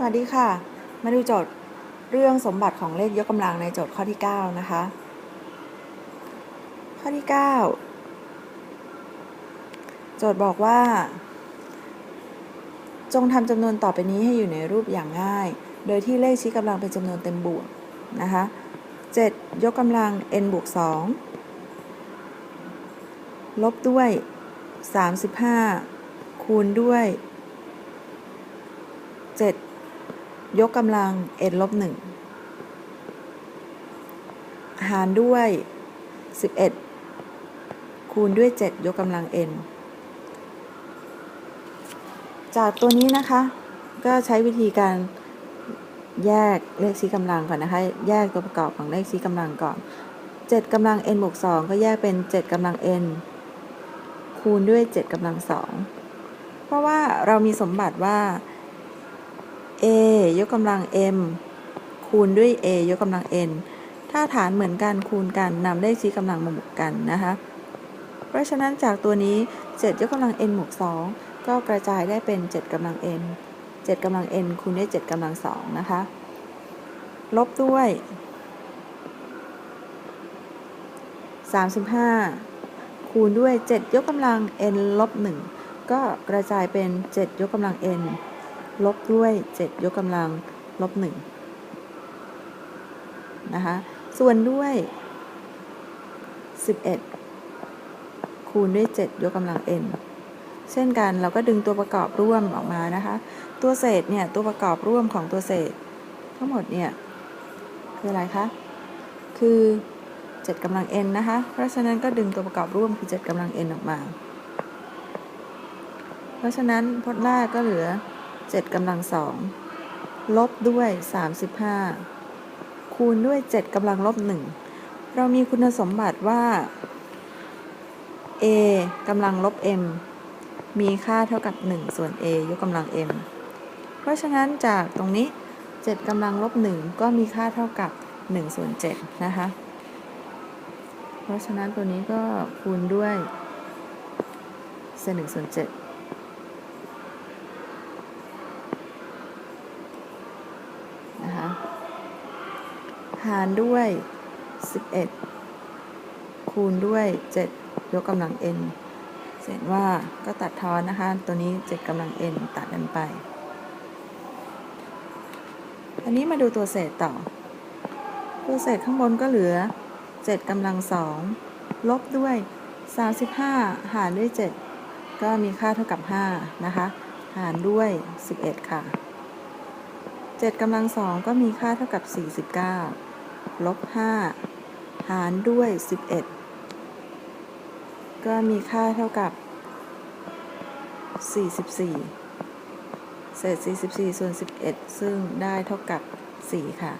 สวัสดีค่ะ มาดูโจทย์เรื่องสมบัติของเลขยกกำลังในโจทย์ข้อที่ 9 นะคะ ข้อที่ 9 โจทย์บอกว่า จงทำจำนวนต่อไปนี้ให้อยู่ในรูปอย่างง่าย โดยที่เลขชี้กำลังเป็นจำนวนเต็มบวกนะคะ 7 ยกกำลัง n บวก 2 ลบด้วย 35 คูณด้วย 7 ยกกำลัง n ลบ1หารด้วย 11 คูณด้วย 7 ยกกำลัง n จากตัวนี้นะคะ ก็ใช้วิธีการแยกเลขชี้กำลังก่อนนะคะ แยกตัวประกอบของเลขชี้กำลังก่อน 7กำลัง n บวก2ก็แยกเป็น 7กำลัง n คูณด้วย 7กำลัง 2 เพราะว่าเรามีสมบัติว่า a ยกกำลัง m คูณด้วย a ยกกำลัง n ถ้าฐานเหมือนกันคูณกันนำเลขชี้กำลังมาบวกกันนะคะ เพราะฉะนั้นจากตัวนี้ 7 ยกกำลัง n บวก2ก็กระจายได้เป็น 7กำลัง n 7กำลัง n คูณด้วย7กำลัง2นะคะ ลบด้วย 35 คูณด้วย 7 ยกกำลัง n ลบ1ก็กระจายเป็น 7 ยกกำลัง n ลบด้วย 7 ยกกำลังลบ1นะคะ ส่วนด้วย 11 คูณด้วย 7 ยกกำลัง n เช่นกันเราก็ดึงตัวประกอบร่วมออกมานะคะ ตัวเศษเนี่ยตัวประกอบร่วมของตัวเศษ ทั้งหมดเนี่ยคืออะไรคะ คือ 7กำลัง n นะคะ เพราะฉะนั้นก็ดึงตัวประกอบร่วมคือ 7กำลัง n ออกมา เพราะฉะนั้นพจน์แรกก็เหลือ 7กำลังสองลบด้วย 35 คูณด้วย 7กำลังลบ1เรามีคุณสมบัติว่า a กำลังลบ m มีค่าเท่ากับ 1 ส่วน a ยกกำลัง m เพราะฉะนั้นจากตรงนี้ 7กำลังลบ 1 ก็มีค่าเท่ากับ 1 ส่วน 7 นะคะ เพราะฉะนั้นตัวนี้ก็คูณด้วยเศษ1ส่วน7 นะคะ หารด้วย 11 คูณด้วย 7 ยกกำลัง n เห็นว่าก็ตัดทอนนะคะ ตัวนี้ 7กำลัง n ตัดกันไป อันนี้มาดูตัวเศษต่อ ตัวเศษข้างบนก็เหลือ 7กำลัง 2 ลบด้วย 35 หารด้วย 7 ก็มีค่าเท่ากับ 5 นะคะ หารด้วย 11 ค่ะ7กำลัง 2 ก็มีค่าเท่ากับ 49 ลบ5หารด้วย11ก็มีค่าเท่ากับ44เศษ44ส่วน11ซึ่งได้เท่ากับ4ค่ะ